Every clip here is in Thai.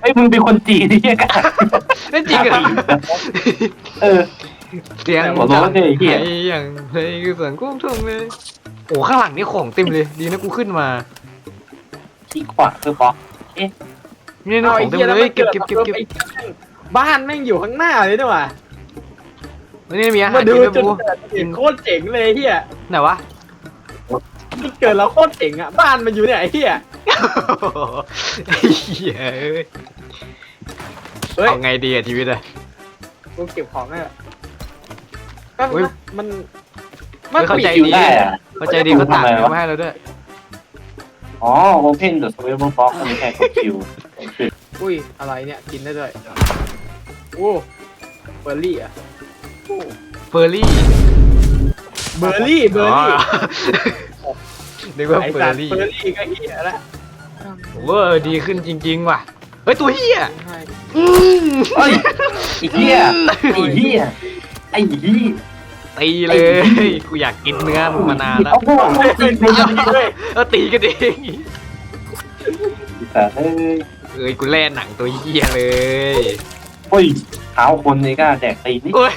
ไอ้ยมึงเป็นคนจีนที่เหี้ยกันเล่นจริงเหรอเออ เสียงหัวโล้นเนี่ยไอ้เหี้ย ไอ้อย่างเพลงคือเสียงกุ้งทุ่งเลยโอ้ข้างหลังนี่ของเต็มเลย ดีนะกูขึ้นมาขี้ขวาคือป๊อกนี่นะของเต็มเลยเก็บเก็บเก็บเก็บบ้านแม่งอยู่ข้างหน้าเลยด้วยว่ะนี่มีอาหารมากิดูนด้วยจุดบูเกิดเหตุโคตรเจ๋งเลยเฮียไหนวะ จุดเกิดเราโคตรเจ๋งอะบ้านมันอยู่เนี่ยไอ้เฮียไอ้เหี้ยเอ้ย เฮ้ย เอาไงดีอะชีวิตอะ กูเก็บของได้ละแป๊บเฮ้ยนะมันเฮ้ยเข้าใจคิวได้อะ เข้าใจดีเขาตากเนื้อมาให้เราด้วยอ๋อ Open the Survival Box มันแค่กดคิวอุ้ย อะไรเนี่ย กินได้ด้วยโอ้เบอร์รี่อะเฟอร์รี่เบอร์รี่ เบอร์รี่นึกว่าไอ้เฟอสัตร์ว์รี่เบอร์รี่ก็เฮียละโอ้ยดีขึ้นจริง ๆ ว่ะเฮ้ยตัวเหี้ยอืมเฮ้ยไอ้เหี้ยไอ้เหี้ยไอ้เหี้ยตีเลย กูอยากกินเนื้อมึงมานานแล้วโอ้โหเป็นตีเบอร์รี่ด้วยเออตีกันเองแต่เฮ้ยเอ้ยกูแล่หนังตัวเหี้ยเลยเฮ้ยเท้าคนนี่ก็แดกตีนี่ โอ้ย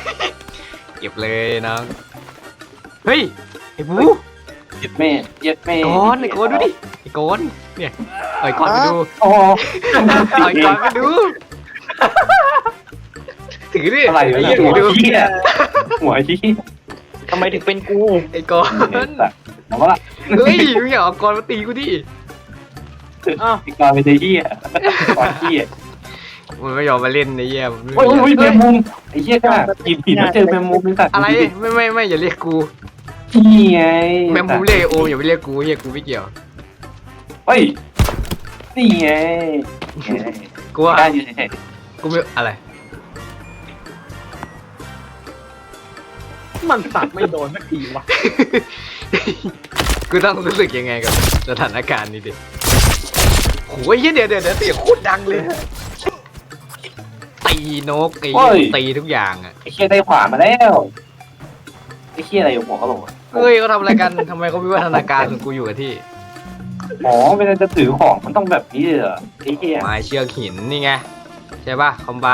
เก็บเลยน้อง เฮ้ยไอ้บูเย็ดแม่เย็ดแม่ก้อนไอ้ก้อนดูดิไอ้ก้อนเนี่ยเอาไอ้ก้อนไปดูโอ้เอาไอ้ก้อนไปดูถือดิอะไรวะไอ้เนี่ยเหี้ยหัถืวอดูเหี้ยหัวเหี้ยทำไมถึงเป็นกูไอ้ก้อนเอาวะเฮ้ยมึงอย่าเอาก้อนมาตีกูดิอ้าวอีกกาเป็นเหี้ยกอนเหี้ยมันไม่ยอมมาเล่นไอ้เหี้ยมันไม่โอ้ยโอ้ยแมงมุมไอ้เหี้ยก็กินผิดแล้วเจอแมงมุมนี่สัตว์อะไรไม่ไม่ไม่อย่าเรียกกู นี่ไงแมงมุมเรียกไอ้โอมอย่าไปเรียกกูเฮียกูไม่เกี่ยวเฮ้ยนี่ไงกูว่าได้อยู่เฉยกูไม่อะไร มันตัดไม่โดนสักทีวะกูต้องรู้สึกยังไงกับสถานการณ์นี้ดิโหยเหี้ยเดี๋ยวเดี๋ยวเดี๋ยวเสียงโคตรดังเลย ตีนกไอ้เหี้ยตีทุกอย่างอะไอ้เหี้ยได้ขวามาแล้วไอ้เหี้ยอะไรอยู่หัวกะโหลก เฮ้ยเขาทำอะไรกันทำไมเขาวิวัฒนาการส่วนกูอยู่กับที่อ๋อเวลาจะถือของมันต้องแบบนี้เลยเหรอไอ้เหี้ยไม้เชือกหินนี่ไงใช่ป่ะคอมไบ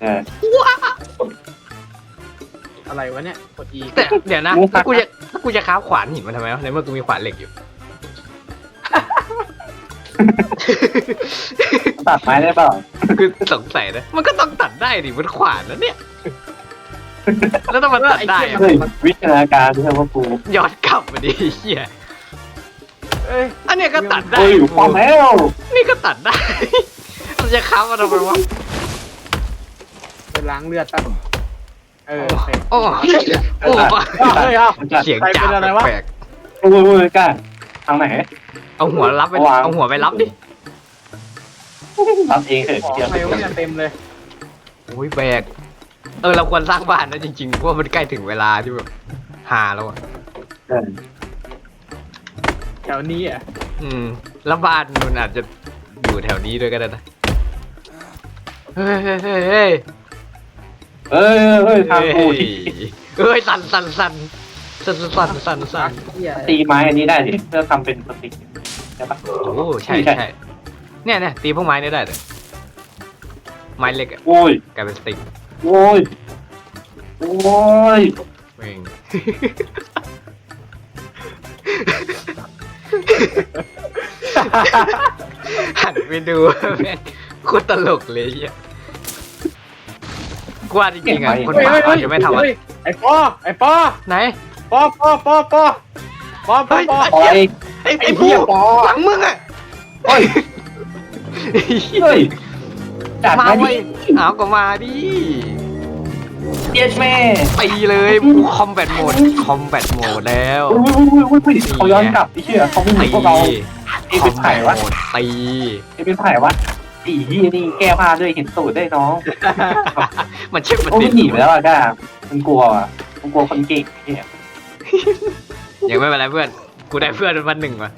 เออ อะไรวะเนี่ยกดอีแต่เดี๋ยวนะงูกัดกูจะกูจะค้าบขวานหินมาทำไมวะในเมื่อกูมีขวานเหล็กอยู่ ตัดไม้ได้เปล่า คือสงสัยนะมันก็ต้องตัดได้ดิมันขวานนะเนี่ย แล้วต้องมาตัดได้อะเฮ้ยวิทยาการที่ว่ากูย้อนกลับมาดิเฮียเอ้ยอันเนี้ยก็ตัดได้เฮ้ยพอแล้วนี่ก็ตัดได้มันจะค้ามาทำไมวะไปล้างเลือดตั้งเออโอเคโอ้โอ้เฮ้ยเอาเสียงจ่าใครเป็นอะไรวะแปลกโอ้ยโอ้ยกล้าทางไหน ๆเอาหัวรับไปวาง เอาหัวไปรับดิรับเองเถอะของเดี๋ยวอะไรวะเนี่ยเต็มเลยโอ้ยแบกเออเราควรสร้างบ้านนะจริงๆเพราะว่ามันใกล้ถึงเวลาที่แบบหาแล้วอะเออแถวนี้อะอืม แล้วบ้านมันอาจจะอยู่แถวนี้ด้วยก็ได้นะ เฮ้ยเฮ้ยเฮ้ยเฮ้ยเอ้ยเฮ้ยทางกูที่เฮ้ยสั่นสั่นสั่นสั่นสั่นสั่นสั่นเหี้ยตีไม้อันนี้ได้ดิเพื่อทำเป็นสติ๊กใช่ปะโอ้ใช่ใช่ใช่เนี่ยเนี่ยตีพวกไม้นี่ได้เลยไม้เล็กอะโอ้ย กลายเป็นสติ๊ก โอ้ย โอ้ยเองหันไปดูแม่งโคตรตลกเลยเฮียกว่าจริงๆอะคนเฮ้ยบ้าเฮ้ยเขาจะไม่ทำอะเฮ้ยไอ้ปอไอ้ปอไหน ปอปอปอปอปอปอปออะไรไอ้ไอ้ไอ้เหี้ผู้ยปอ หลังมึงอะเฮ้ย เฮ้ย จัดมามาไว้ดิเอาก็มาดิเย็ดแม่ตีเลยกูคอมแบทโหมดคอมแบทโหมดแล้วโอ้ยโอ้ยโอ้ยโอ้ยเขาย้อนกลับไอ้เหี้ยเขาไม่เหมือนตีพวกเรา เอ้ยคเป็อนมไผ่แบทวะโหมดตี ไอ้เป็นไผ่วะอีที่นี่แก้ผ้าด้วยเห็นตูดได้น้องมันเช็คมันโอ้ยติมัดนหนีไปแล้วอะก้ามันกลัวอะมันกลัวคนเก่งเนี่ยยังไม่เป็นไรเพื่อนกูได้เพื่อนวันหนึ่งว่ะ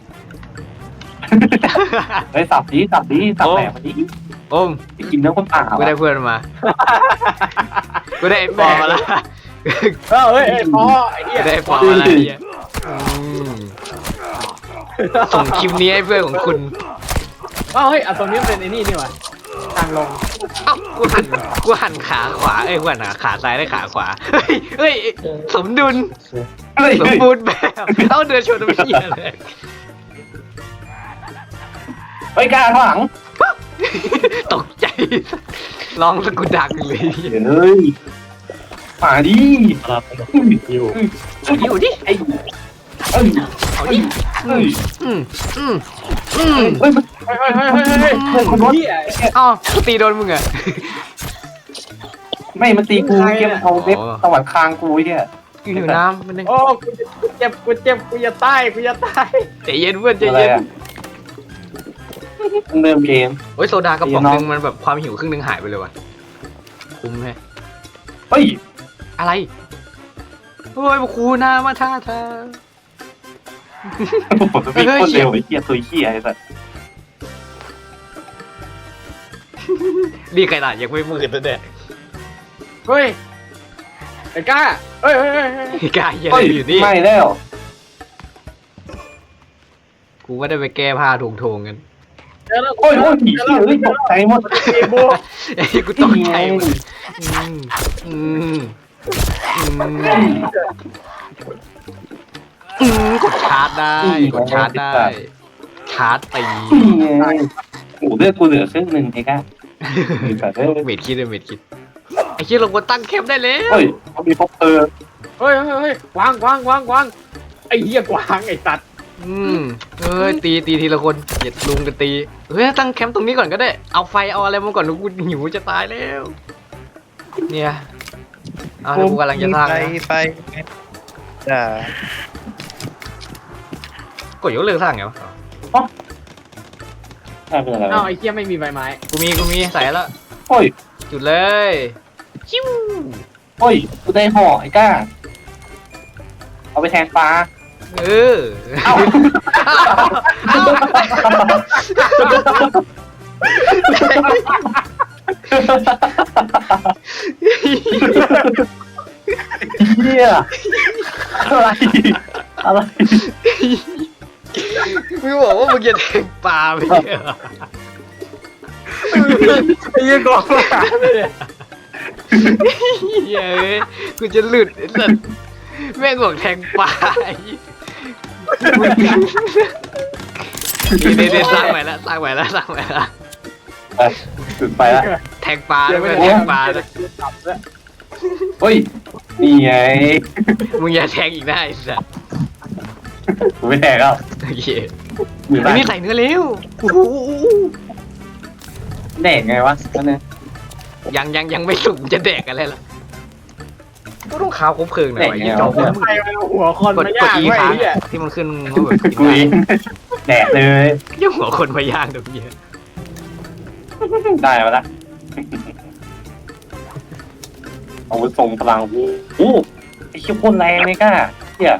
เฮ้ยสับดีสับดีสับแหลมมันดี โอมไปกินเนื้อคนป่ากูได้วะเพื่อนมา กูได้ไอ้ปอมาละเออเฮ้ยไอ้ปอไอ้เหี้ยกูได้ไอ้ปอมาละไอ้เหี้ยอืมส่งคลิปนี้ให้เพื่อนของคุณอ้าวเฮ้ยอะตรงนี้มันเป็นไอ้นี่นี่หว่าทางลงเอ้ากูหันกูหันขาขวาเอ้ยกูหันขาซ้ายได้ขาขวา เฮ้ยเฮ้ยสมดุลเฮ้ยสมบูรณ์แบบเอ้าเดินชนไม่เหี้ยเลยเฮ้ยกล้าข้างหลัง ตกใจร้องสะกุดักเลยเฮ้ยมาดิครับอยู่อยู่ดิไอ้เอ้ยเอาเอ้ดิยเอ้ยอืมอืมอืมเฮ้ยมันเฮ้ยเฮ้ยเฮ้ยเฮ้ยเฮ้ยเฮ้ยคนรถเหี้ยเอ้ากูตีโดนมึงอะไม่มันตีกูเก็บเอาเล็บตวัดคางกูไอ้เหี้ยอยู่น้ำมันนึงโอ้กูเจ็บกูเจ็บกูจะตายกูจะตายใจเย็นเพื่อนใจอะไรเย็น อะเริ่มเกม โอ้ยโซดากระป๋องใจเย็นน้องนึงมันแบบความหิวครึ่งนึงหายไปเลยว่ะ คุ้มไหมเฮ้ย อะไร โอ้ยครูหน้ามาท่าทางผมจะวิ่งโคตรเร็วไอ้เหี้ยตัวเหี้ยไอ้สัสนี่ขนาดยังไม่มืดเลยเนี่ยเฮ้ยไอ้ก้าเฮ้ยเฮ้ยเฮ้ยเฮ้ยกายยังเฮ้ยอยู่นี่ ไม่แล้ว กูไม่ได้ไปแก้ผ้าทงทงๆกันเจอแล้ว โอ้ยโอ้ยผีเหี้ยเฮ้ยตกใจหมดเอโบไอ้ยกูตกใจหมดอืมอืมอืมอืมกดชาร์จได้กดชาร์จได้ ชาร์จตีนี่ไงโอ้โหเลือดกูเหลือครึ่งหนึ่งไอ้ก้าไอ้สัสเอ้ยเมดคิดเลยเมดคิดไอ้เชี่ยเราควรตั้งแคมได้แล้วเฮ้ยเขามีพบเออเฮ้ยเฮ้ยเฮ้ยวางวางวางวางไอ้เหี้ยกวางไอ้สัตว์ อืมเอ้ยตีตีทีละคนอย่าลุมกันตีเฮ้ยตั้งแคมป์ตรงนี้ก่อนก็ได้ เอาไฟเอาอะไรมาก่อนกูหิวจะตายแล้ว เนี่ยเอาเดี๋ยวกูกำลังจะสร้างไฟนะไฟจ้ากดยกเลิกสร้างไงวะใช่เป็นอะไรอ้าวไอ้เหี้ยไม่มีใบไม้ กูมีกูมีใส่แล้วโอ้ยจุดเลยชิวโอ้ยกูได้ห่อไอ้ก้า เอาไปแทนปลา เออเอ้าเฮียอะไรอะไรมึงบอกว่ามึงจะแทงปลาไปเนี่ยไอ้เหี้ยกองหลังเลยเฮ้ยกูจะหลุดไอ้สัสแม่งบอกแทงปลาไอ้ นี่นี่นี่สร้างใหม่ละสร้างใหม่ละสร้างใหม่ละไปถึงไปละแทงปลาแล้วไม่ได้เดี๋แทยวงปลานะเฮ้ย นี่ไงมึงอย่าแทงอีกได้ไอ้สัสกูไม่แทงแล้วโอเคมืออับ้านนนี้ใส่เนื้อเร็วโอ้โหแดกไงวะนั่นนะยังยังยังไม่สุกจะแดกอะไรล่ะ ก็ต้องขาวครบเพลิงหน่อยวะแดกไงยี่วะจอมใครมันเอาหัวคนกดมากดย่างอีไว้ค้างไอ้เหี้ยที่มันขึ้นว่าแบบกินกูเอได้งแดกเลย ยังหัวคนมาย่างตรงนี้ได้มาละอาวุธทรงพลังกูโอ้ไอ้เชี่ยโคตรแรงเลยก้าเฮีย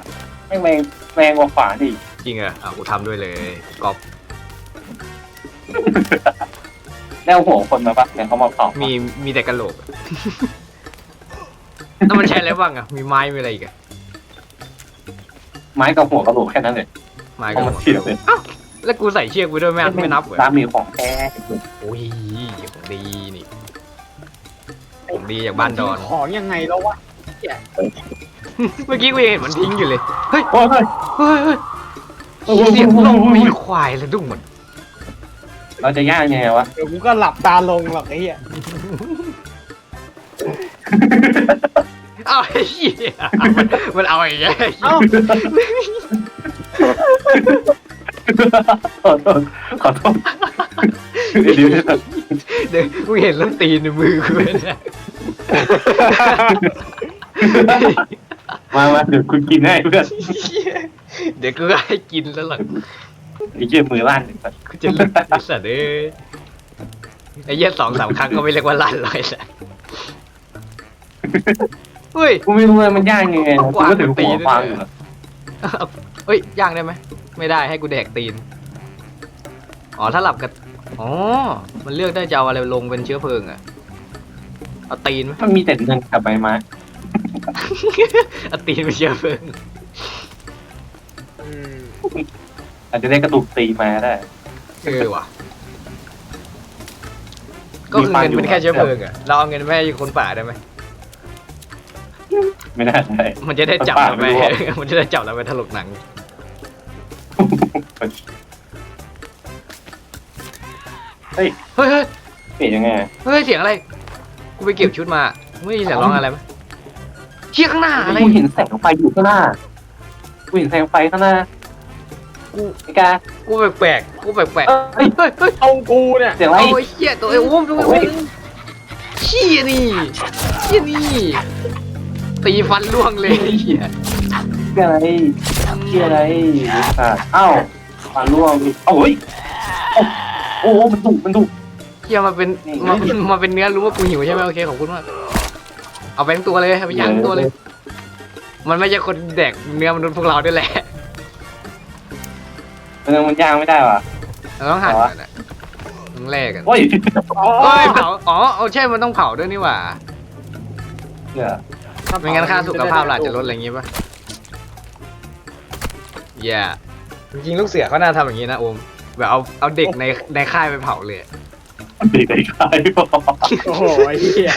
ไม่งแรงแรงกว่าฝาดิจริงเหรออะกูทำด้วยเลยก๊อปแล้วหัวคนมาปะเนี่ยเขามาเผามีมีแต่กระโหลกอะ แล้วมันใช้อะไรบ้างอะ มีไม้มีอะไรอีกอะไม้กับหัวกระโหลกแค่นั้นเลยไม้เอากับมาเทียบเลยแล้วกูใส่เชือกไปด้วยไม่ไม่นับเหรอร้านมีของแท้โอ้ยของดีนี่ของดีจากบ้านดอน ของยังไงแล้ววะเมื่อกี้กูยังเห็นมันทิ้งอยู่เลย เฮ้ย โอ้ยเฮ้ยเฮ้ยเฮ้ยโอ้โหเสียงลมมีควายแล้วดุ้งหมดเราจะย่างยังไงวะ เดี๋ยวกูก็หลับตาลงหรอกไอ้เหี้ยเอาไอ้เหี้ยมันมันเอาอย่างเงี้ยเอ้าขอโทษขอโทษเดี๋ยวเดี๋ยวเดี๋ยวกูเห็นแล้วตีนในมือกูเลยนะมามาเดี๋ยวคุณกินให้เพื่อนเดี๋ยวกูให้กินแล้วหลังไอ้เจี๊ยมือลั่นไอ้สัสกูจะหลุดไอ้สัตว์เอ้ยไอ้เหี้ยสองสามครั้งก็ไม่เรียกว่าลั่นเลยสัตว์ เฮ้ย กูไม่รู้เลยมันย่างยังไงนะกูก็ถือหัวฟังอยู่นะเอาเฮ้ยย่างได้ไหม ไม่ได้ให้กูแดกตีน อ๋อถ้าหลับกับอ๋อ มันเลือกได้จะเอาอะไรลงเป็นเชื้อเพลิงอะเอาตีนไหมมันมีแต่เงินกับใบไม้เอาตีนเป็นเชื้อเพลิง อืมอาจจะได้กระดูกตีมาได้ เออว่ะ ก็คือเงินเป็นแค่เชื้อเพลิงอะเราเอาเงินไปให้คนป่าได้ไหม ไม่น่าได้มันจะได้จับคนป่าเราไปไม่รู้อะ มันจะได้จับเราไปถลกหนัง เฮ้ยเฮ้ยเฮ้ยเปลี่ยนยังไงเฮ้ย เสียงอะไร กูไปเก็บชุดมาไม่ได้ยินเสียงร้องอะไรไหมเชี่ยข้างหน้าอะไร กูเห็นแสงไฟอยู่ข้างหน้ากูเห็นแสงไฟข้างหน้ากู ไอ้กา กูแปลกๆกูแปลกเอ้ยๆเฮ้ยเฮ้ยตรงกูเนี่ยเสียงอะไร โอ้ยเชี่ยตัวไอ้โอ้มตัวไอ้โอ้มเชี่ยนี่เชี่ยนี่ ตีฟันล่วงเลยเหี้ยเชื่ออะไรเชื่ออะไรอะเอ้าฟันร่วงเอ้าเฮ้ยโอ้โหมันดุมันดุเชี่ยมาเป็นนี่มามาเป็นเนื้อรู้ว่ากูหิวใช่ไหมโอเคขอบคุณมากเอาไปทั้งตัวเลยเอาไปย่างทั้งตัวเลย มันไม่ใช่คนแดกเนื้อมนุษย์พวกเราด้วยแหละมันยังมันย่างไม่ได้ว่ะเราต้องหั่นเหรอก่อนอะต้องแรกกันโอ้ยอ๋อเอ้ยเผาอ๋อเอาใช่มันต้องเผาด้วยนี่หว่า เชื่อ ไม่งั้นค่าสุขภาพเราอาจจะลดอะไรอย่างงี้ป่ะแย่จริงๆลูกเสือเขาน่าทำอย่างงี้นะโอมแบบเอาเอาเด็กในในค่ายไปเผาเลย ดีใจใครบอกโอ้โหไอ้เหี้ย